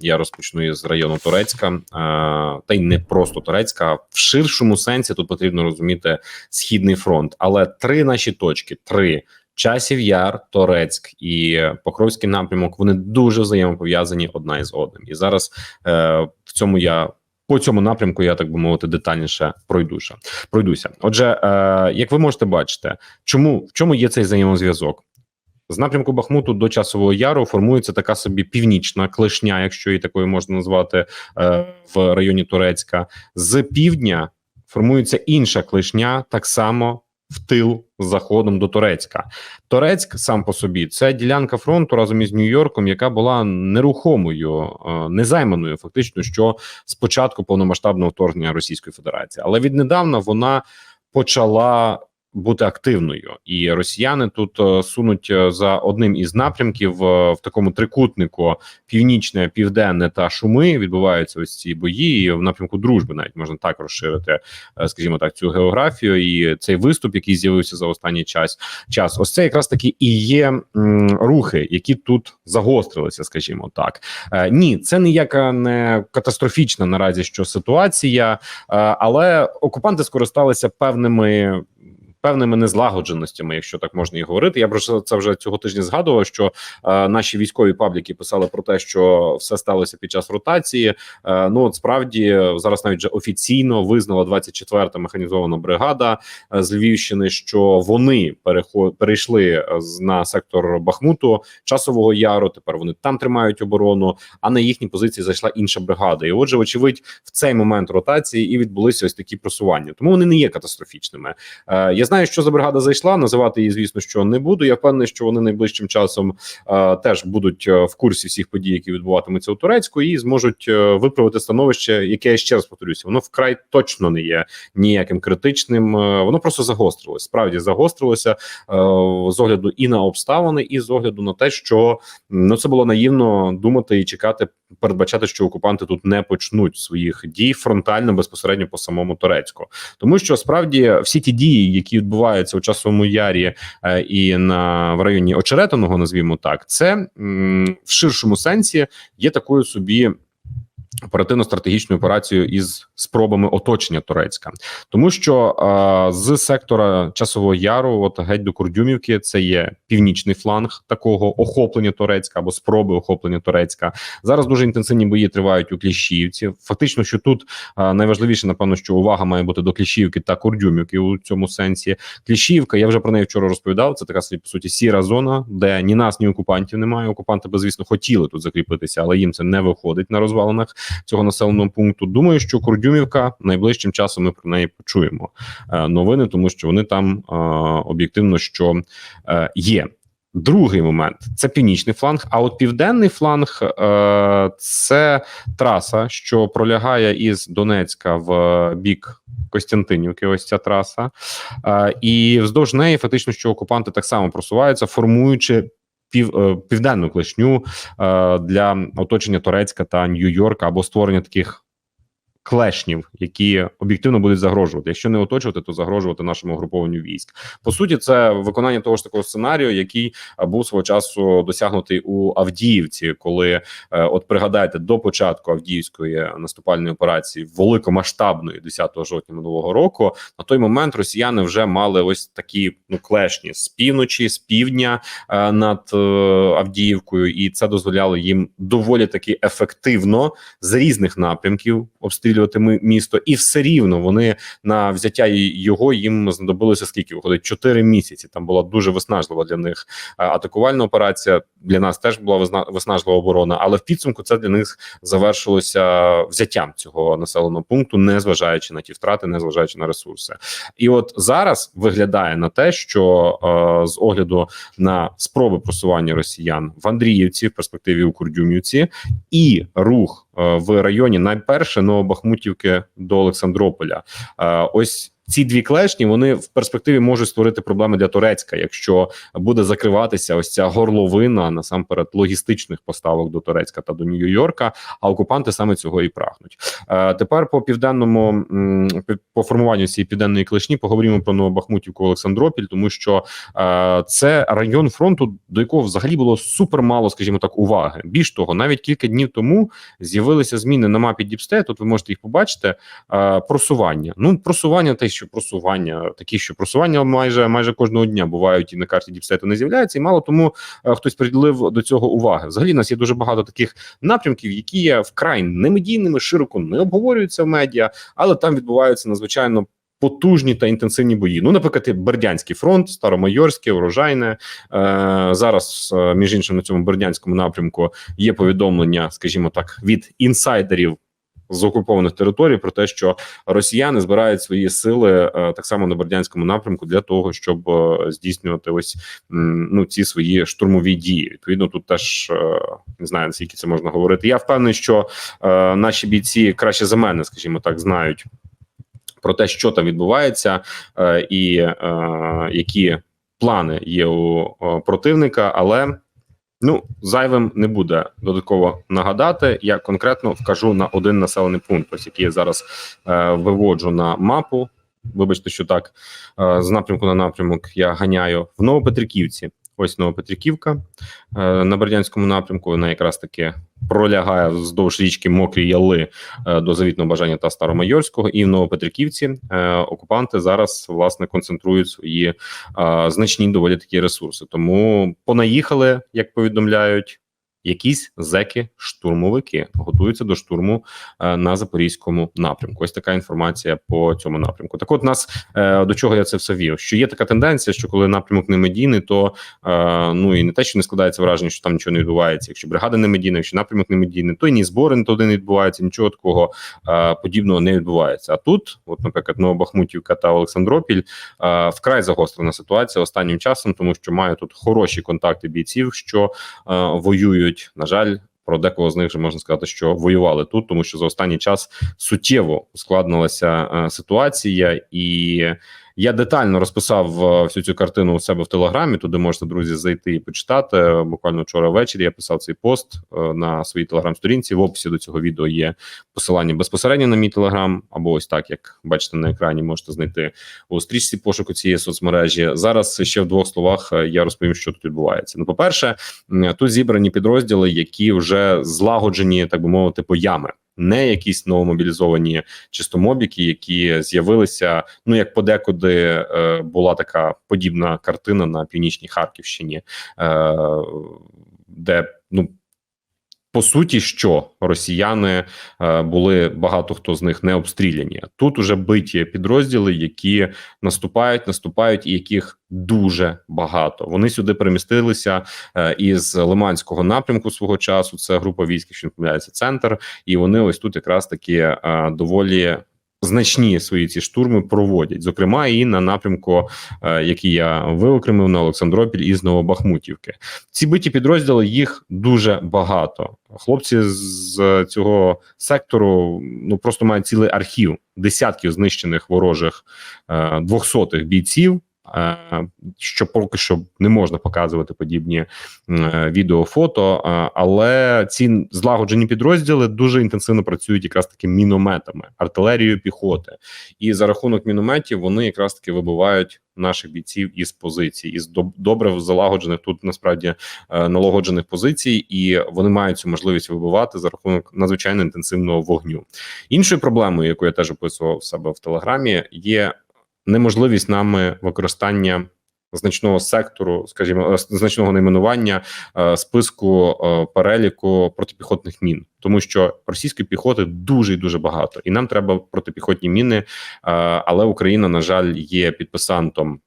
Я розпочну із району Турецька, е, та й не просто Турецька. В ширшому сенсі тут потрібно розуміти східний фронт. Але три наші точки: три часів яр, Торецьк і Покровський напрямок. Вони дуже взаємопов'язані одна із одним. І зараз е, в цьому я. По цьому напрямку я так би мовити детальніше пройдуся. Пройдуся. Отже, е, як ви можете бачити, чому в чому є цей взаємозв'язок? З напрямку Бахмуту до часового яру формується така собі північна клешня, якщо її такою можна назвати е, в районі Турецька. З півдня формується інша клешня, так само в тил з заходом до Турецька. Турецьк сам по собі це ділянка фронту разом із Нью-Йорком, яка була нерухомою, е, незайманою, фактично, що з початку повномасштабного вторгнення Російської Федерації, але віднедавна вона почала бути активною, і росіяни тут е, сунуть е, за одним із напрямків е, в такому трикутнику північне, південне та шуми відбуваються ось ці бої. І в напрямку дружби навіть можна так розширити, скажімо так, цю географію. І цей виступ, який з'явився за останній час, час, ось це якраз таки і є рухи, які тут загострилися, скажімо так. Ні, це ніяка не катастрофічна наразі що ситуація, але окупанти скористалися певними. Певними незлагодженостями, якщо так можна і говорити, я про це- вже цього тижня згадував. Що е, наші військові пабліки писали про те, що все сталося під час ротації. Е, ну от справді зараз навіть вже офіційно визнала 24-та механізована бригада е, з Львівщини, що вони переход перейшли е, на сектор Бахмуту, часового яру. Тепер вони там тримають оборону. А на їхні позиції зайшла інша бригада. І отже, вочевидь, в цей момент ротації і відбулися ось такі просування. Тому вони не є катастрофічними. Е, я знаю, що за бригада зайшла. Називати її, звісно, що не буду. Я впевнений, що вони найближчим часом е, теж будуть е, в курсі всіх подій, які відбуватимуться у Турецьку, і зможуть е, виправити становище, яке я ще раз повторюся, воно вкрай точно не є ніяким критичним. Е, воно просто загострилось. Справді загострилося е, з огляду і на обставини, і з огляду на те, що ну це було наївно думати і чекати, передбачати, що окупанти тут не почнуть своїх дій фронтально безпосередньо по самому Турецьку, тому що справді всі ті дії, які відбуваються у часовому ярі е, і на в районі очеретиного, назвімо так, це в ширшому сенсі є такою собі. Оперативно-стратегічною операцією із спробами оточення Турецька, тому що е, з сектора часового яру, от геть до Курдюмівки, це є північний фланг такого охоплення Турецька або спроби охоплення Турецька. Зараз дуже інтенсивні бої тривають у Кліщіївці. Фактично, що тут е, найважливіше, напевно, що увага має бути до Кліщіївки та Курдюмівки у цьому сенсі. Кліщіївка, я вже про неї вчора розповідав. Це така по суті сіра зона, де ні нас, ні окупантів немає. Окупанти звісно, хотіли тут закріпитися, але їм це не виходить на розвалинах цього населеного пункту. Думаю, що Курдюмівка найближчим часом ми про неї почуємо е, новини, тому що вони там е, об'єктивно що е, є. Другий момент це північний фланг. А от південний фланг це траса, що пролягає із Донецька в бік Костянтинівки. Ось ця траса, і вздовж неї фактично, що окупанти так само просуваються, формуючи. Пів е, південну клешню е, для оточення Турецька та Нью-Йорка або створення таких клешнів, які об'єктивно будуть загрожувати. Якщо не оточувати, то загрожувати нашому групованню військ. По суті, це виконання того ж такого сценарію, який е, був свого часу досягнутий у Авдіївці, коли е, от пригадайте до початку Авдіївської наступальної операції великомасштабної 10 жовтня минулого року. На той момент росіяни вже мали ось такі ну клешні з півночі, з півдня е, над Авдіївкою, і це дозволяло їм доволі таки ефективно з різних напрямків обстрілювати ми- місто, і все рівно вони на взяття його їм знадобилося скільки виходить 4 місяці. Там була дуже виснажлива для них атакувальна операція. Для нас теж була виснажлива оборона, але в підсумку це для них завершилося взяттям цього населеного пункту, не зважаючи на ті втрати, не зважаючи на ресурси. І от зараз виглядає на те, що е, з огляду на спроби просування росіян в Андріївці, в перспективі у Курдюмівці, і рух е, в районі найперше Новобахмутівки до Олександрополя. Е, ось ці дві клешні вони в перспективі можуть створити проблеми для Турецька, якщо буде закриватися ось ця горловина насамперед логістичних поставок до Турецька та до Нью-Йорка. А окупанти саме цього і прагнуть. Е, тепер по південному по формуванню цієї південної клешні поговоримо про Новобахмутівку Олександропіль, тому що е, це район фронту, до якого взагалі було супер мало, скажімо так, уваги. Більш того, навіть кілька днів тому з'явилися зміни на мапі Діпстей. Тут ви можете їх побачити. Е, просування. Ну, просування, те, що просування, такі, що просування майже майже кожного дня бувають і на карті Діпстейту не з'являються, і мало тому е, хтось приділив до цього уваги. Взагалі, у нас є дуже багато таких напрямків, які є вкрай немедійними, широко не обговорюються в медіа, але там відбуваються надзвичайно. Потужні та інтенсивні бої. Ну, наприклад, Бердянський фронт, Старомайорське, Урожайне. Е, зараз, е, між іншим, на цьому Бердянському напрямку є повідомлення, скажімо так, від інсайдерів з окупованих територій про те, що росіяни збирають свої сили е, так само на Бердянському напрямку для того, щоб е, здійснювати ось ну ці свої штурмові дії. Відповідно, тут теж е, не знаю наскільки це можна говорити. Я впевнений, що наші бійці краще за мене, скажімо так, знають про те, що там відбувається, і які плани є у противника, але. Ну, зайвим не буде додатково нагадати. Я конкретно вкажу на один населений пункт, ось який я зараз е, виводжу на мапу. Вибачте, що так е, з напрямку на напрямок я ганяю в Новопетриківці. Ось Новопетриківка е, на Бердянському напрямку. Вона якраз таки пролягає вздовж річки Мокрі Яли е, до завітного бажання та Старомайорського. І в Новопетриківці е, окупанти зараз власне концентрують свої значні доволі такі ресурси. Тому понаїхали, як повідомляють. Якісь зеки-штурмовики готуються до штурму е, на запорізькому напрямку. Ось така інформація по цьому напрямку. Так, от нас е, до чого я це все вів? Що є така тенденція, що коли напрямок не медійний, то е, ну і не те, що не складається враження, що там нічого не відбувається. Якщо бригада не медійна, якщо напрямок не медійний, то і ні збори не туди не відбуваються, нічого такого подібного не відбувається. А тут, от, наприклад, Новобахмутівка та Олександропіль, вкрай загострена ситуація останнім часом, тому що маю тут хороші контакти бійців, що е, воюють. На жаль, про декого з них вже можна сказати, що воювали тут, тому що за останній час суттєво ускладнилася е, ситуація, і я детально розписав е, всю цю картину у себе в телеграмі. Туди можете друзі зайти і почитати. Буквально вчора ввечері я писав цей пост е, на своїй телеграм-сторінці. В описі до цього відео є посилання безпосередньо на мій телеграм, або ось так, як бачите на екрані, можете знайти у стрічці пошуку цієї соцмережі. Зараз ще в двох словах е, я розповім, що тут відбувається. Ну, по перше, тут зібрані підрозділи, які вже злагоджені, так би мовити, по ями. Не якісь новомобілізовані чистомобіки, які з'явилися. Ну як подекуди е, була така подібна картина на північній Харківщині, е, де ну по суті, що росіяни е, були багато хто з них не обстріляні. Тут уже биті підрозділи, які наступають, наступають, і яких дуже багато. Вони сюди перемістилися е, із Лиманського напрямку свого часу. Це група військ, що не помиляється, центр, і вони ось тут якраз таки е, доволі. Значні свої ці штурми проводять, зокрема, і на напрямку, е, який я виокремив на Олександропіль з Новобахмутівки. Ці биті підрозділи їх дуже багато. Хлопці з цього сектору ну просто мають цілий архів десятків знищених ворожих е, двохсотих бійців. Е, Що поки що не можна показувати подібні е, відео, фото, е, але ці злагоджені підрозділи дуже інтенсивно працюють якраз таки мінометами, артилерією піхоти, і за рахунок мінометів вони якраз таки вибивають наших бійців із позицій, із доб- добре залагоджених тут насправді налагоджених позицій, і вони мають цю можливість вибивати за рахунок надзвичайно інтенсивного вогню. Іншою проблемою, яку я теж описував в себе в телеграмі, є неможливість нами використання. Значного сектору, скажімо, е, значного найменування е, списку е, переліку протипіхотних мін, тому що російської піхоти дуже і дуже багато, і нам треба протипіхотні міни. Але Україна, на жаль, є підписантом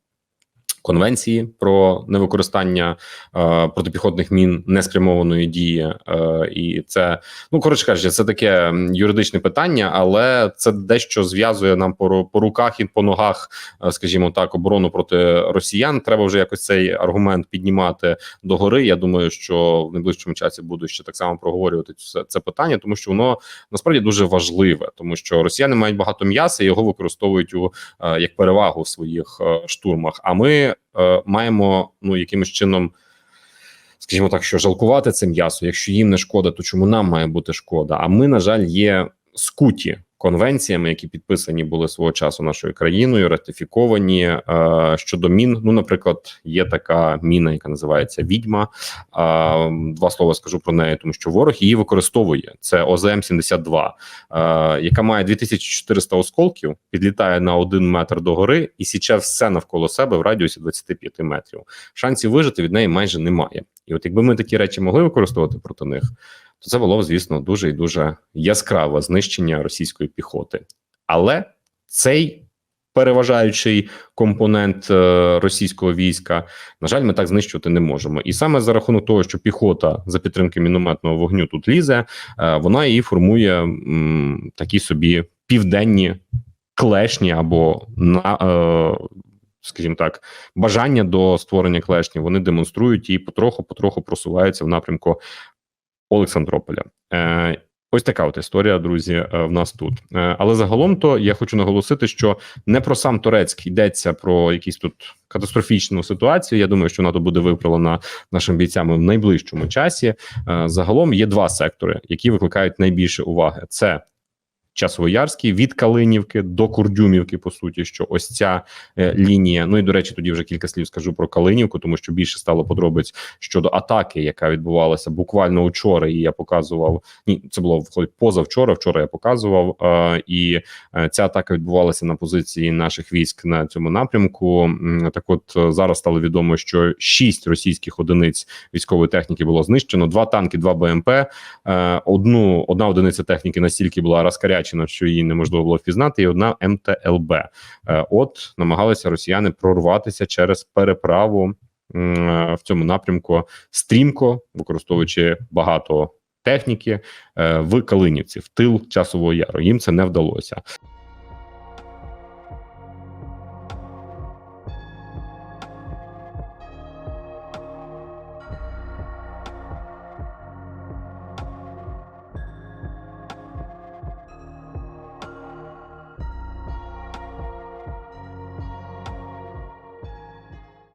Конвенції про невикористання е, протипіхотних мін неспрямованої дії, е, і це ну коротше кажучи, це таке юридичне питання, але це дещо зв'язує нам по, по руках і по ногах, е, скажімо так, оборону проти росіян. Треба вже якось цей аргумент піднімати догори. Я думаю, що в найближчому часі буду ще так само проговорювати це, це питання, тому що воно насправді дуже важливе, тому що росіяни мають багато м'яса, і його використовують у е, як перевагу в своїх е, штурмах. А ми е, маємо ну якимось чином. Скажімо так, що жалкувати це м'ясо, якщо їм не шкода, то чому нам має бути шкода? А ми, на жаль, є скуті конвенціями, які підписані були свого часу нашою країною, ратифіковані е, щодо мін. Ну, наприклад, є така міна, яка називається відьма. Е, два слова скажу про неї, тому що ворог її використовує. Це ОЗМ 72 е, яка має 2400 осколків, підлітає на один метр до гори і січе все навколо себе в радіусі 25 метрів. Шансів вижити від неї майже немає. І от якби ми такі речі могли використовувати проти них, то це було звісно, дуже і дуже яскраве знищення російської піхоти. Але цей переважаючий компонент е, російського війська, на жаль, ми так знищувати не можемо. І саме за рахунок того, що піхота за підтримки мінометного вогню тут лізе, е, вона і формує м, такі собі південні клешні або на. Е, Скажімо так, бажання до створення клешні вони демонструють і потроху, потроху просуваються в напрямку Олександрополя. Е, ось така от історія, друзі, е, в нас тут. Е, але загалом, то я хочу наголосити, що не про сам Турецьк йдеться про якісь тут катастрофічну ситуацію. Я думаю, що НАТО буде виправлена нашими бійцями в найближчому часі. Загалом є два сектори, які викликають найбільше уваги: це Часовоярський від Калинівки до Курдюмівки, по суті, що ось ця е, лінія. Ну і до речі, тоді вже кілька слів скажу про Калинівку, тому що більше стало подробиць щодо атаки, яка відбувалася буквально вчора. І я показував ні, це було позавчора. Вчора я показував, е, і е, ця атака відбувалася на позиції наших військ на цьому напрямку. Так, от е, зараз стало відомо, що шість російських одиниць військової техніки було знищено: два танки, два БМП. Е, Одну одна одиниця техніки настільки була розкарячена, що її неможливо було впізнати, і одна МТЛБ. Е, От намагалися росіяни прорватися через переправу е, в цьому напрямку стрімко, використовуючи багато техніки е, в Калинівці, в тил часового яру. Їм це не вдалося.